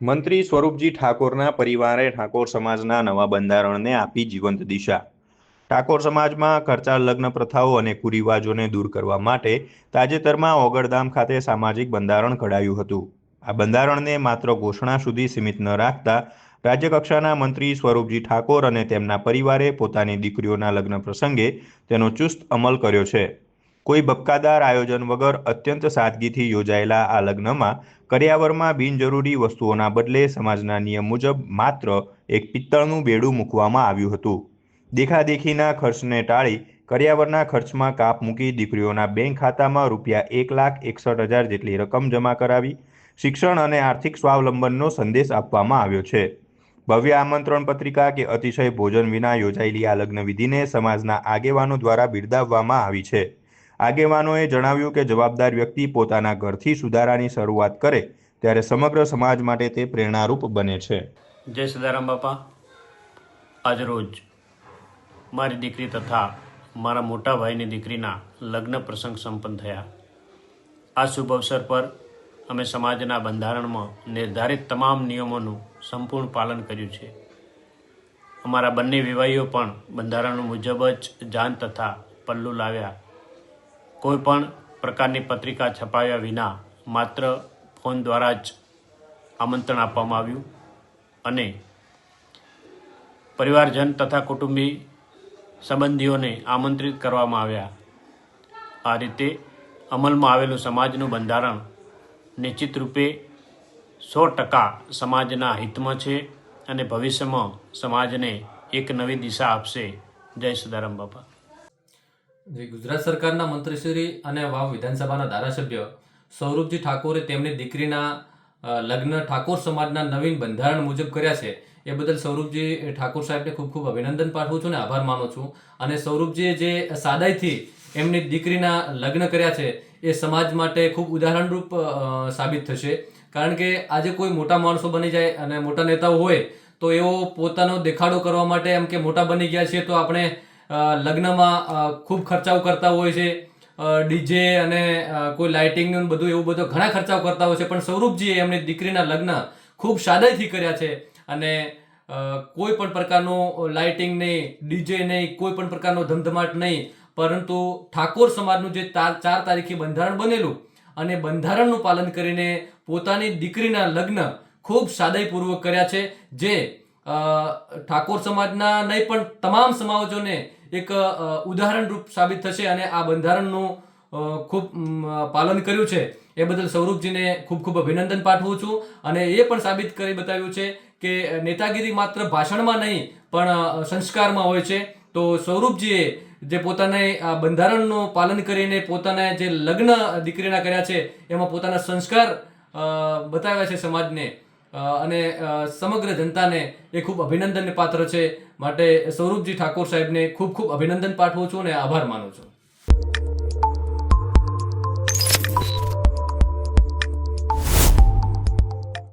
મંત્રી સ્વરૂપજી ઠાકોરના પરિવારે ઠાકોર સમાજના નવા બંધારણને આપી જીવંત દિશા. ઠાકોર સમાજમાં ખર્ચાળ લગ્ન પ્રથાઓ અને કુરિવાજોને દૂર કરવા માટે તાજેતરમાં ઓગળધામ ખાતે સામાજિક બંધારણ ઘડાયું હતું. આ બંધારણને માત્ર ઘોષણા સુધી સીમિત ન રાખતા રાજ્યકક્ષાના મંત્રી સ્વરૂપજી ઠાકોર અને તેમના પરિવારે પોતાની દીકરીઓના લગ્ન પ્રસંગે તેનો ચુસ્ત અમલ કર્યો છે. કોઈ બપકાદાર આયોજન વગર અત્યંત સાદગીથી યોજાયેલા આ લગ્નમાં કર્યાવરમાં બિનજરૂરી વસ્તુઓના બદલે સમાજના નિયમ મુજબ માત્ર એક પિત્તળનું બેડું મૂકવામાં આવ્યું હતું. દેખાદેખીના ખર્ચને ટાળી કર્યાવરના ખર્ચમાં કાપ મૂકી દીકરીઓના બેંક ખાતામાં રૂપિયા એક લાખ એકસઠ હજાર જેટલી રકમ જમા કરાવી શિક્ષણ અને આર્થિક સ્વાવલંબનનો સંદેશ આપવામાં આવ્યો છે. ભવ્ય આમંત્રણ પત્રિકા કે અતિશય ભોજન વિના યોજાયેલી આ લગ્ન વિધિને સમાજના આગેવાનો દ્વારા બિરદાવવામાં આવી છે. આગેવાનોએ જણાવ્યું કે જવાબદાર વ્યક્તિ પોતાના ઘરથી સુધારાની શરૂઆત કરે ત્યારે સમગ્ર સમાજ માટે તે પ્રેરણારૂપ બને છે. જય સદારામ બાપા. આજરોજ મારી દીકરી તથા મારા મોટા ભાઈની દીકરીના લગ્ન પ્રસંગ સંપન્ન થયા. આ શુભ અવસર પર અમે સમાજના બંધારણમાં નિર્ધારિત તમામ નિયમોનું સંપૂર્ણ પાલન કર્યું છે. અમારા બંને વિવાહીઓ પણ બંધારણ મુજબ જ જાન તથા પલ્લુ લાવ્યા. કોઈ પણ પ્રકારની પત્રિકા છપાવ્યા વિના માત્ર ફોન દ્વારા જ આમંત્રણ આપવામાં આવ્યું અને પરિવારજન તથા કુટુંબી સંબંધીઓને આમંત્રિત કરવામાં આવ્યા. આ રીતે અમલમાં આવેલું સમાજનું બંધારણ નિશ્ચિત રૂપે સો ટકા સમાજના હિતમાં છે અને ભવિષ્યમાં સમાજને એક નવી દિશા આપશે. જય સદારામ બાપા. ગુજરાત સરકારના મંત્રીશ્રી અને વાવ વિધાનસભાના ધારાસભ્ય સૌરભજી ઠાકોરે તેમની દીકરીના લગ્ન ઠાકોર સમાજના નવીન બંધારણ મુજબ કર્યા છે, એ બદલ સૌરભજી ઠાકોર સાહેબને ખૂબ ખૂબ અભિનંદન પાઠવું છું અને આભાર માનું છું. અને સૌરભજીએ જે સાદાઈથી એમની દીકરીના લગ્ન કર્યા છે, એ સમાજ માટે ખૂબ ઉદાહરણરૂપ સાબિત થશે. કારણ કે આજે કોઈ મોટા માણસો બની જાય અને મોટા નેતાઓ હોય, તો એઓ પોતાનો દેખાડો કરવા માટે એમ કે મોટા બની ગયા છે તો આપણે લગ્નમાં ખૂબ ખર્ચાઓ કરતા હોય છે. ડીજે અને કોઈ લાઇટિંગનું બધું એવું બધું ઘણા ખર્ચાઓ કરતા હોય છે. પણ સ્વરૂપજીએ એમની દીકરીના લગ્ન ખૂબ સાદાઈથી કર્યા છે. અને કોઈ પણ પ્રકારનું લાઇટિંગ નહીં ડીજે નહીં, કોઈ પણ પ્રકારનો ધમધમાટ નહીં. પરંતુ ઠાકોર સમાજનું જે ચાર તારીખે બંધારણ બનેલું અને બંધારણનું પાલન કરીને પોતાની દીકરીના લગ્ન ખૂબ સાદાઈપૂર્વક કર્યા છે. જે ઠાકોર સમાજના નહીં, પણ તમામ સમાજોને એક ઉદાહરણરૂપ સાબિત થશે અને આ બંધારણનું ખૂબ પાલન કર્યું છે. એ બદલ સૌરભજીને ખૂબ ખૂબ અભિનંદન પાઠવું છું. અને એ પણ સાબિત કરી બતાવ્યું છે કે નેતાગીરી માત્ર ભાષણમાં નહીં, પણ સંસ્કારમાં હોય છે. તો સૌરભજીએ જે પોતાને આ બંધારણનું પાલન કરીને પોતાના જે લગ્ન દીકરીના કર્યા છે, એમાં પોતાના સંસ્કાર બતાવ્યા છે સમાજને. અને સમગ્ર જનતાને એ ખૂબ અભિનંદનને પાત્ર છે. માટે સૌરભજી ઠાકોર સાહેબને ખૂબ ખૂબ અભિનંદન પાઠવું છું અને આભાર માનું છું.